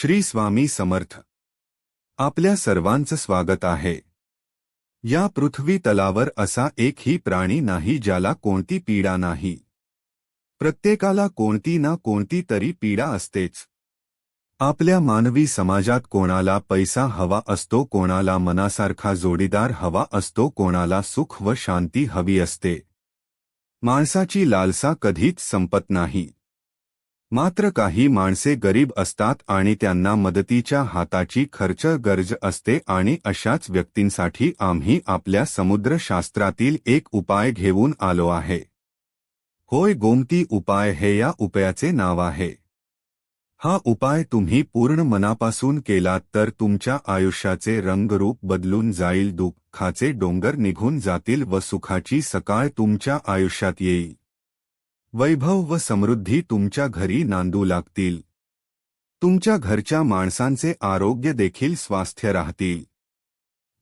श्री स्वामी समर्थ. आपल्या सर्वांचं स्वागत आहे. या पृथ्वी तलावर असा एकही प्राणी नाही ज्याला कोणती पीडा नाही. प्रत्येकाला कोणती ना कोणती तरी पीडा असतेच. आपल्या मानवी समाजात कोणाला पैसा हवा असतो, कोणाला मनासारखा जोडीदार हवा असतो, कोणाला सुख व शांती हवी असते. माणसाची लालसा कधीच संपत नाही. मात्र काही माणसे गरीब असतात आणि त्यांना मदतीच्या हाताची खर्च गरज असते आणि अशाच व्यक्तींसाठी आम्ही आपल्या समुद्रशास्त्रातील एक उपाय घेऊन आलो आहे. होय गोमती उपाय हे या उपायाचे नाव आहे. हा उपाय तुम्ही पूर्ण मनापासून केलात तर तुमच्या आयुष्याचे रंगरूप बदलून जाईल दुःखाचे डोंगर निघून जातील व सुखाची सकाळ तुमच्या आयुष्यात येईल. वैभव व समृद्धी तुमच्या घरी नांदू लागतील. तुमच्या घरच्या माणसांचे आरोग्य देखील स्वास्थ्य राहतील.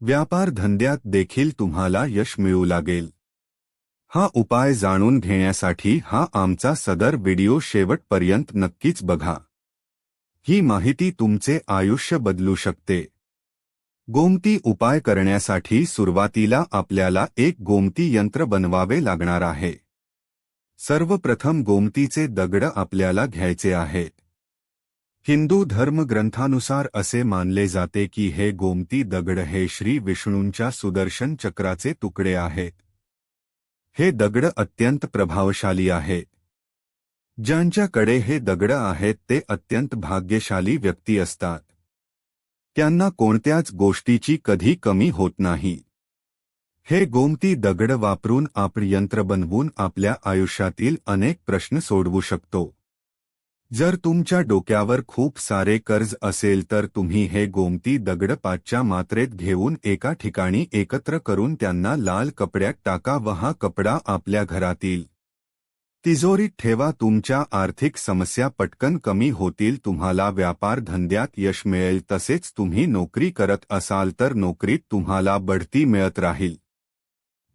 व्यापार धंद्यात देखील तुम्हाला यश मिळू लागेल. हा उपाय जाणून घेण्यासाठी हा आमचा सदर व्हिडिओ शेवटपर्यंत नक्कीच बघा. ही माहिती तुमचे आयुष्य बदलू शकते. गोमती उपाय करण्यासाठी सुरुवातीला आपल्याला एक गोमती यंत्र बनवावे लागणार आहे. सर्वप्रथम गोमतीचे दगड आपल्याला घ्यायचे आहेत हिंदू धर्मग्रंथानुसार असे मानले जाते की हे गोमती दगड हे श्री विष्णूंच्या सुदर्शन चक्राचे तुकडे आहेत हे दगड अत्यंत प्रभावशाली आहे. ज्यांच्याकडे हे दगड आहेत ते अत्यंत भाग्यशाली व्यक्ती असतात. त्यांना कोणत्याच गोष्टीची कधी कमी होत नाही. हे गोमती दगड वापरून आपण यंत्र बनवून आपल्या आयुष्यातील अनेक प्रश्न सोडवू शकतो. जर तुमच्या डोक्यावर खूप सारे कर्ज असेल तर तुम्ही हे गोमती दगड पाचच्या मात्रेत घेऊन एका ठिकाणी एकत्र करून त्यांना लाल कपड्यात टाका व हा कपडा आपल्या घरातील तिजोरीत ठेवा. तुमच्या आर्थिक समस्या पटकन कमी होतील. तुम्हाला व्यापार धंद्यात यश मिळेल. तसेच तुम्ही नोकरी करत असाल तर नोकरीत तुम्हाला बढती मिळत राहील.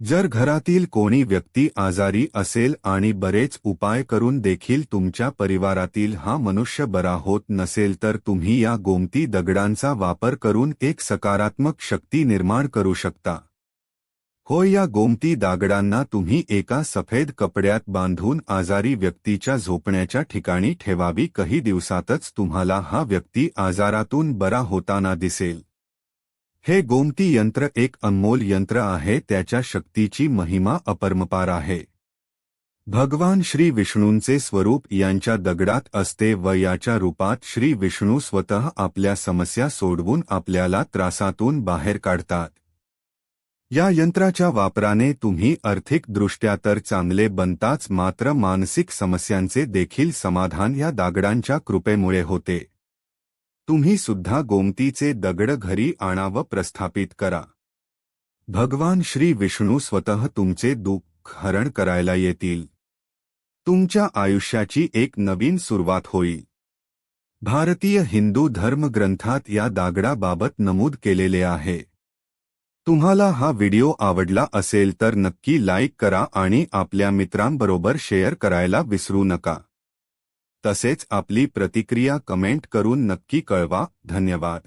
जर घरातील कोणी व्यक्ती आजारी असेल आणि बरेच उपाय करून देखील तुमच्या परिवारातील हा मनुष्य बरा होत नसेल तर तुम्ही या गोमती दगडांचा वापर करून एक सकारात्मक शक्ती निर्माण करू शकता. होय या गोमती दागडांना तुम्ही एका सफेद कपड्यात बांधून आजारी व्यक्तीच्या झोपण्याच्या ठिकाणी ठेवावी. काही दिवसातच तुम्हाला हा व्यक्ती आजारातून बरा होताना दिसेल. हे गोमती यंत्र एक अनमोल यंत्र आहे त्याच्या शक्तीची महिमा अपरमपार आहे. भगवान श्री विष्णूंचे स्वरूप यांच्या दगडात असते व याच्या रूपात श्री विष्णू स्वतः आपल्या समस्या सोडवून आपल्याला त्रासातून बाहेर काढतात. या यंत्राच्या वापराने तुम्ही आर्थिकदृष्ट्या तर चांगले बनताच मात्र मानसिक समस्यांचे देखील समाधान या दागडांच्या कृपेमुळे होते. तुम्ही सुद्धा गोमतीचे दगड घरी आणा व प्रस्थापित करा. भगवान श्री विष्णू स्वतः तुमचे दुःख हरण करायला येतील. तुमच्या आयुष्याची एक नवीन सुरुवात होईल. भारतीय हिंदू धर्मग्रंथात या दागडाबाबत नमूद केलेले आहे. तुम्हाला हा व्हिडिओ आवडला असेल तर नक्की लाईक करा आणि आपल्या मित्रांबरोबर शेअर करायला विसरू नका. तसेच आपली प्रतिक्रिया कमेंट करून नक्की कळवा. धन्यवाद.